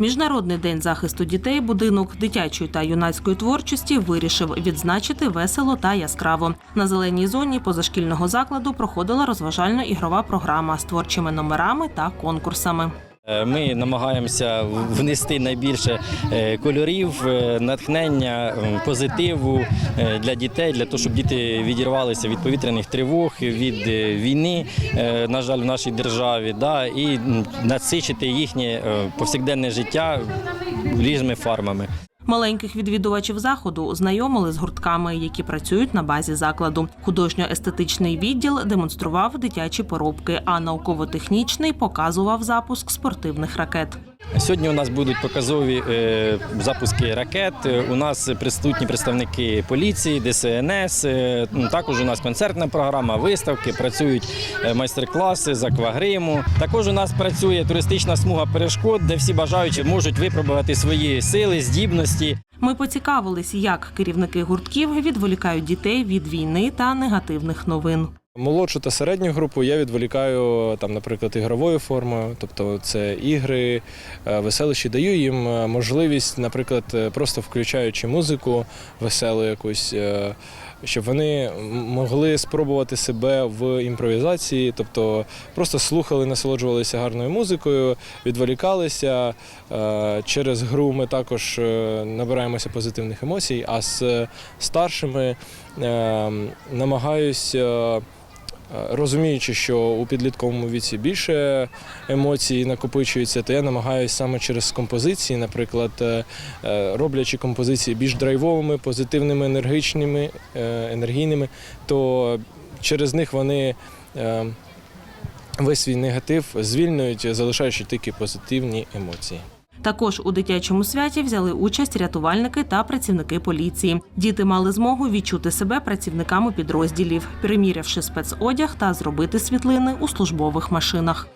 Міжнародний день захисту дітей будинок дитячої та юнацької творчості вирішив відзначити весело та яскраво. На зеленій зоні позашкільного закладу проходила розважально-ігрова програма з творчими номерами та конкурсами. Е, Ми намагаємося внести найбільше е, кольорів, е, натхнення, позитиву для дітей, для того, щоб діти відірвалися від повітряних тривог, від війни, на жаль, в нашій державі, і насичити їхнє повсякденне життя різними фармами. Маленьких відвідувачів заходу знайомили з гуртками, які працюють на базі закладу. Художньо-естетичний відділ демонстрував дитячі поробки, а науково-технічний показував запуск спортивних ракет. Сьогодні у нас будуть показові е, запуски ракет. У нас присутні представники поліції, ДСНС. е, ну, Також у нас концертна програма, виставки, працюють е, майстер-класи з аквагриму. Також у нас працює туристична смуга перешкод, де всі бажаючі можуть випробувати свої сили, здібності. Ми поцікавились, як керівники гуртків відволікають дітей від війни та негативних новин. Молодшу та середню групу я відволікаю там, наприклад, ігровою формою, тобто це ігри, е, веселищі. Даю їм е, можливість, наприклад, е, просто включаючи музику веселу якусь, щоб вони могли спробувати себе в імпровізації, тобто просто слухали, насолоджувалися гарною музикою, відволікалися. Через гру ми також набираємося позитивних емоцій, а з старшими е, намагаюся. Е, Розуміючи, що у підлітковому віці більше емоцій накопичується, то я намагаюся саме через композиції, наприклад, е, е, роблячи композиції більш драйвовими, позитивними, енергічними, енергійними, то через них вони весь свій негатив звільнюють, залишаючи тільки позитивні емоції. Також у дитячому святі взяли участь рятувальники та працівники поліції. Діти мали змогу відчути себе працівниками підрозділів, примірявши спецодяг та зробити світлини у службових машинах.